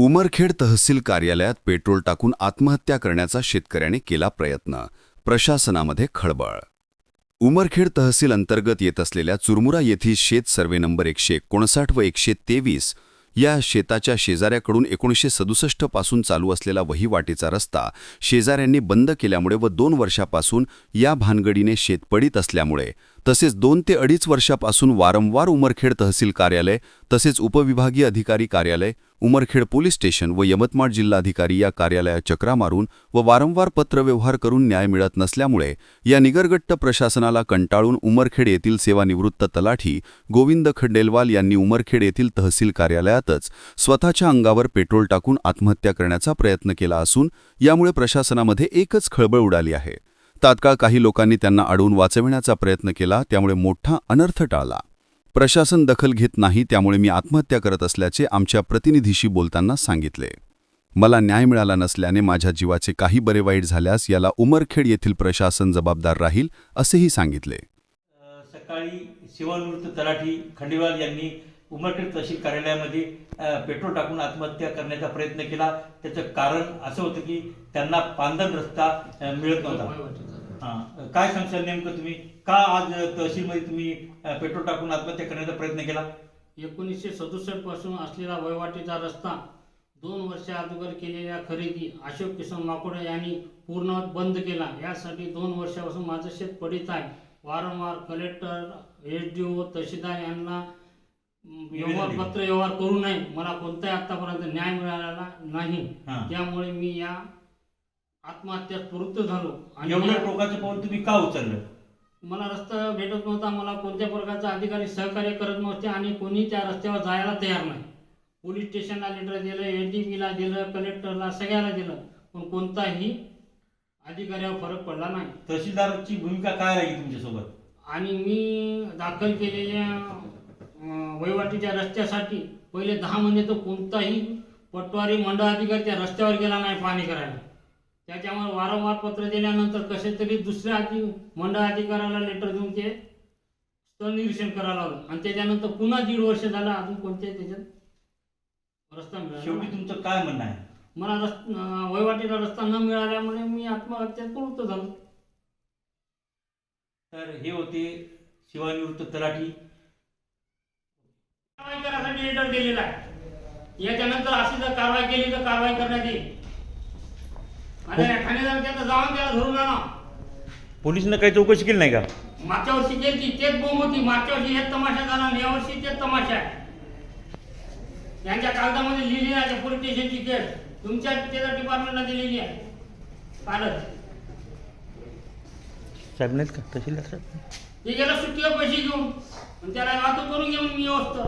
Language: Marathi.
उमरखेड तहसील कार्यालयात पेट्रोल टाकून आत्महत्या करण्याचा शेतकऱ्याने केला प्रयत्न. प्रशासनामध्ये खळबळ. उमरखेड तहसील अंतर्गत येत असलेल्या चुरमुरा येथील शेत सर्वे नंबर एकशे एकोणसाठ व एकशे तेवीस या शेताच्या शेजाऱ्याकडून एकोणीसशे सदुसष्टपासून चालू असलेला वहिवाटीचा रस्ता शेजाऱ्यांनी बंद केल्यामुळे व दोन वर्षापासून या भानगडीने शेत पडीत असल्यामुळे तसेच दोन ते अडीच वर्षापासून वारंवार उमरखेड तहसील कार्यालय तसेच उपविभागीय अधिकारी कार्यालय उमरखेड पोलीस स्टेशन व यवतमाळ जिल्हाधिकारी या कार्यालयात चक्रा मारून व वारंवार पत्रव्यवहार करून न्याय मिळत नसल्यामुळे या निगरगट्ट प्रशासनाला कंटाळून उमरखेड येथील सेवानिवृत्त तलाठी गोविंद खंडेलवाल यांनी उमरखेड येथील तहसील कार्यालयातच स्वतःच्या अंगावर पेट्रोल टाकून आत्महत्या करण्याचा प्रयत्न केला असून यामुळे प्रशासनामध्ये एकच खळबळ उडाली आहे. तात्काळ काही लोकांनी त्यांना अडवून वाचविण्याचा प्रयत्न केला त्यामुळे मोठा अनर्थ टाळला. प्रशासन दखल घेत नाही त्यामुळे मी आत्महत्या करत असल्याचे आमच्या प्रतिनिधीशी बोलताना सांगितले. मला न्याय मिळाला नसल्याने माझ्या जीवाचे काही बरे वाईट झाल्यास याला उमरखेड येथील प्रशासन जबाबदार राहील असेही सांगितले. सकाळी सेवानिवृत्त तलाठी खंडेवाल यांनी उमरखेड तहसील कार्यालयामध्ये पेट्रोल टाकून आत्महत्या करण्याचा प्रयत्न केला. त्याचं कारण असं होतं की त्यांना पांदन रस्ता मिळत नव्हता. हां काय सांगशाल नेमकं तुम्ही? का आज तहसीलमध्ये तुम्ही अ, पेट्रोल टाकून आत्महत्या करण्याचा प्रयत्न केला? एकोणीसशे सदुसष्टपासून असलेला वहिवाटीचा रस्ता दोन वर्षा अगोदर केलेल्या खरेदी अशोक किसन माकोडे यांनी पूर्ण बंद केला. यासाठी दोन वर्षापासून माझं शेत पडीत आहे. वारंवार कलेक्टर एस डी ओ तहसीलदार यांना व्यवहार. पत्र व्यवहार करू नये. मला कोणताही आतापर्यंत न्याय मिळालेला नाही. हां. त्यामुळे मी या आत्महत्यात प्रवृत्त झालो. आणि एवढं या- टोकाचं पाऊल तुम्ही का उचललं? मला रस्ता भेटत नव्हता मला कोणत्या प्रकारचा अधिकारी सहकार्य करत नव्हते आणि कोणी त्या रस्त्यावर जायला तयार नाही. पोलीस स्टेशनला लेटर दिलं एल डी पीला दिलं कलेक्टरला सगळ्याला दिलं पण कोणताही अधिकाऱ्यावर फरक पडला नाही. तहसीलदारची भूमिका काय राहील तुमच्यासोबत? आणि मी दाखल केलेल्या अं, वहिवाटीच्या रस्त्यासाठी पहिले दहा महिने तर कोणताही पटवारी मंडळ अधिकारी त्या रस्त्यावर गेला नाही पाणी करायला. त्याच्यामुळे वारंवार पत्र दिल्यानंतर कसे तरी दुसऱ्या अधि मंडळ अधिकाऱ्याला लेटर देऊन ते स्थळ निरीक्षण करायला लावलं. आणि त्याच्यानंतर पुन्हा दीड वर्ष झालं अजून कोणत्याही त्याच्यात रस्ता मिळाला शेवटी नाही. तुमचं काय म्हणणं आहे? मला रस् अं, वहिवाटीचा रस्ता न मिळाल्यामुळे मी आत्महत्यात प्रवृत्त झालो. तर हे होते सेवानिवृत्त तलाठी. कारवाई करण्यासाठी लेटर दिलेला आहे. याच्यानंतर अशी जर कारवाई केली तर कारवाई करण्यात येईल आणि ठाणेदार त्याचं जाऊन त्याला धरून आणा पोलिसनं काही चौकशी केली नाही का? मागच्या वर्षी केली तेच बोंब होती. मागच्या वर्षी हेच तमाशा झाला आणि यावर्षी तेच तमाशा आहे. यांच्या कागदामध्ये लिहिली आहे पोलीस स्टेशनची केस तुमच्या त्याच्या डिपार्टमेंटला दिलेली आहे. कालच साहेब नाहीत का? तहसीलदार साहेब? ते गेलं सुट्टीवर पैसे घेऊन. आणि त्याला वाहतूक करून घेऊन मी व्यवस्था